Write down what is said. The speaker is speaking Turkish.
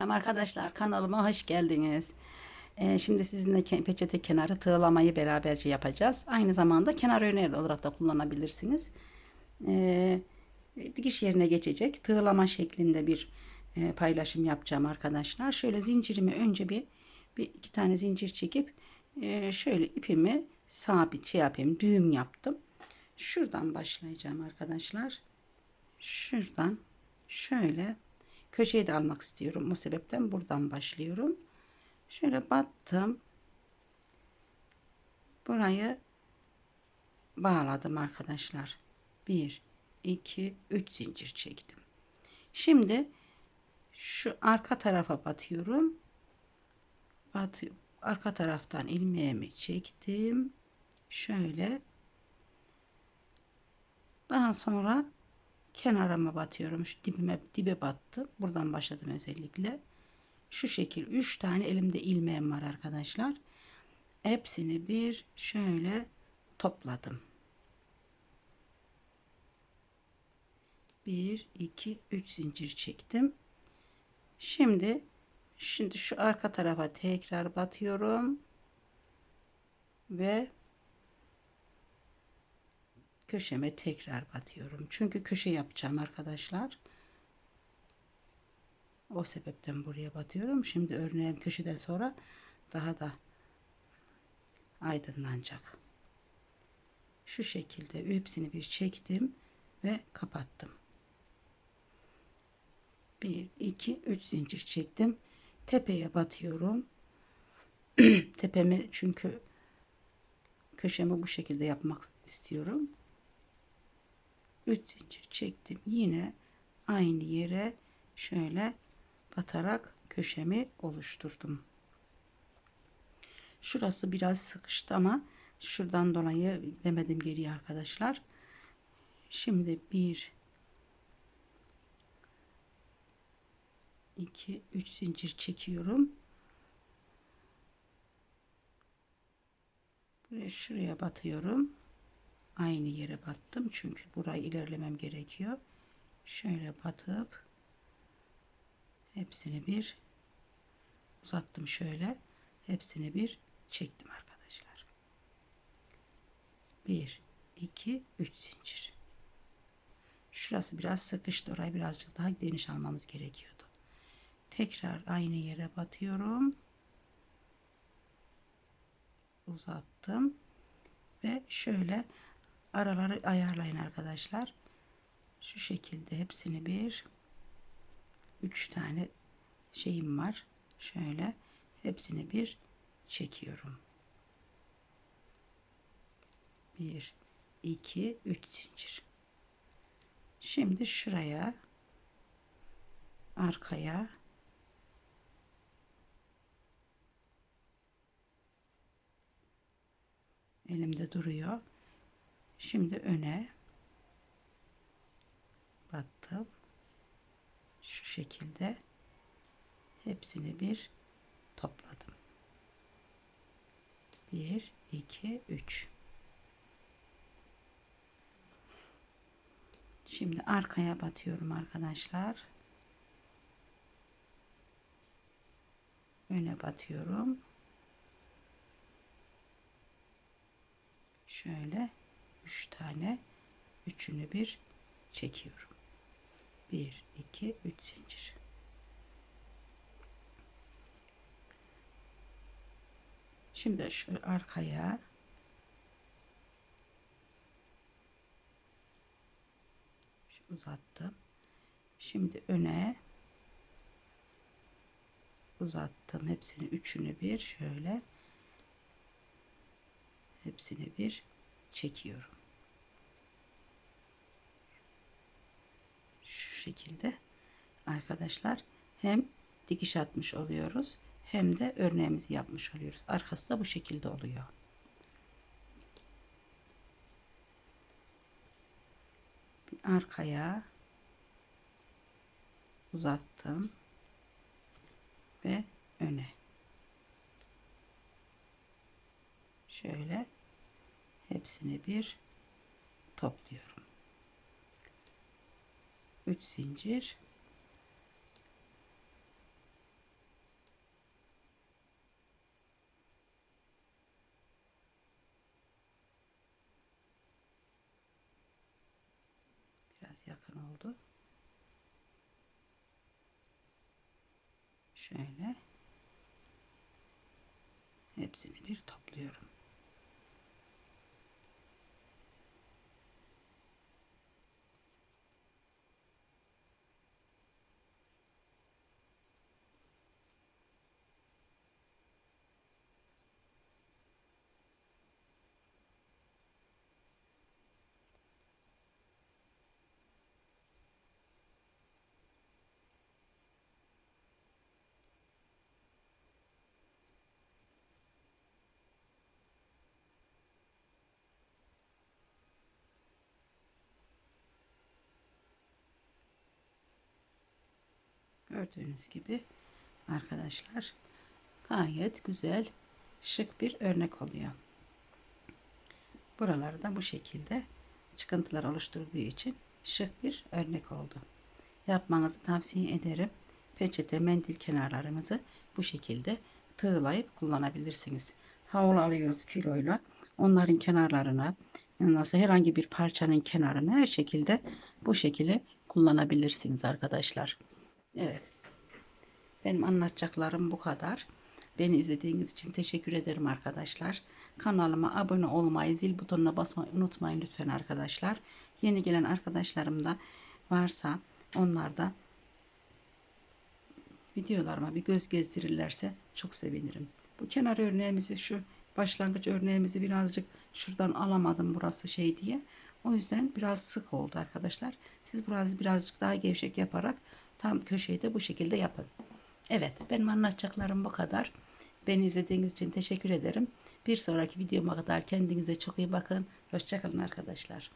Merhaba Arkadaşlar kanalıma hoş geldiniz. Ee, şimdi sizinle peçete kenarı tığlamayı beraberce yapacağız. Aynı zamanda kenar örneği olarak da kullanabilirsiniz. Ee, dikiş yerine geçecek tığlama şeklinde bir e, paylaşım yapacağım arkadaşlar. Şöyle zincirimi önce bir, bir iki tane zincir çekip e, şöyle ipimi sabit şey yapayım düğüm yaptım. Şuradan başlayacağım arkadaşlar. Şuradan şöyle köşeyi de almak istiyorum. O sebepten buradan başlıyorum. Şöyle battım. Burayı bağladım arkadaşlar. 1 2 3 zincir çektim. Şimdi şu arka tarafa batıyorum. Bat arka taraftan ilmeğimi çektim. Şöyle daha sonra kenarıma batıyorum. Şu dibime dibe battım. Buradan başladım özellikle. Şu şekil 3 tane elimde ilmeğim var arkadaşlar. Hepsini bir şöyle topladım. 1 2 3 zincir çektim. Şimdi şimdi şu arka tarafa tekrar batıyorum ve köşeme tekrar batıyorum. Çünkü köşe yapacağım arkadaşlar. O sebepten buraya batıyorum. Şimdi örneğim köşeden sonra daha da aydınlanacak. Şu şekilde hepsini bir çektim ve kapattım. 1 2 3 zincir çektim. Tepeye batıyorum. Tepemi çünkü köşemi bu şekilde yapmak istiyorum. 3 zincir çektim. Yine aynı yere şöyle batarak köşemi oluşturdum. Şurası biraz sıkıştı ama şuradan dolayı demedim geriye arkadaşlar. Şimdi 1 2 3 zincir çekiyorum. Buraya şuraya batıyorum aynı yere battım çünkü burayı ilerlemem gerekiyor. Şöyle batıp hepsini bir uzattım şöyle. Hepsini bir çektim arkadaşlar. 1 2 3 zincir. Şurası biraz sıkıştı. Orayı birazcık daha geniş almamız gerekiyordu. Tekrar aynı yere batıyorum. Uzattım. Ve şöyle araları ayarlayın arkadaşlar. Şu şekilde hepsini bir üç tane şeyim var. Şöyle hepsini bir çekiyorum. Bir, iki, üç zincir. Şimdi şuraya arkaya elimde duruyor. Şimdi öne battım. Şu şekilde hepsini bir topladım. 1 2 3 Şimdi arkaya batıyorum arkadaşlar. Öne batıyorum. Şöyle 3 tane üçünü bir çekiyorum. 1 2 3 zincir. Şimdi şu arkaya uzattım. Şimdi öne uzattım. Hepsini üçünü bir şöyle hepsini bir çekiyorum. Şu şekilde arkadaşlar hem dikiş atmış oluyoruz hem de örneğimizi yapmış oluyoruz. Arkası da bu şekilde oluyor. Bir arkaya uzattım ve öne. Şöyle hepsini bir topluyorum. 3 zincir. Biraz yakın oldu. Şöyle. Hepsini bir topluyorum. Gördüğünüz gibi arkadaşlar gayet güzel şık bir örnek oluyor. Buraları da bu şekilde çıkıntılar oluşturduğu için şık bir örnek oldu. Yapmanızı tavsiye ederim. Peçete, mendil kenarlarımızı bu şekilde tığlayıp kullanabilirsiniz. Havlu alıyoruz kiloyla. Onların kenarlarına nasıl herhangi bir parçanın kenarını her şekilde bu şekilde kullanabilirsiniz arkadaşlar. Evet. Benim anlatacaklarım bu kadar. Beni izlediğiniz için teşekkür ederim arkadaşlar. Kanalıma abone olmayı, zil butonuna basmayı unutmayın lütfen arkadaşlar. Yeni gelen arkadaşlarım da varsa onlar da videolarıma bir göz gezdirirlerse çok sevinirim. Bu kenar örneğimizi şu başlangıç örneğimizi birazcık şuradan alamadım burası şey diye. O yüzden biraz sık oldu arkadaşlar. Siz burası birazcık daha gevşek yaparak tam köşeyi de bu şekilde yapın. Evet benim anlatacaklarım bu kadar. Beni izlediğiniz için teşekkür ederim. Bir sonraki videoma kadar kendinize çok iyi bakın. Hoşçakalın arkadaşlar.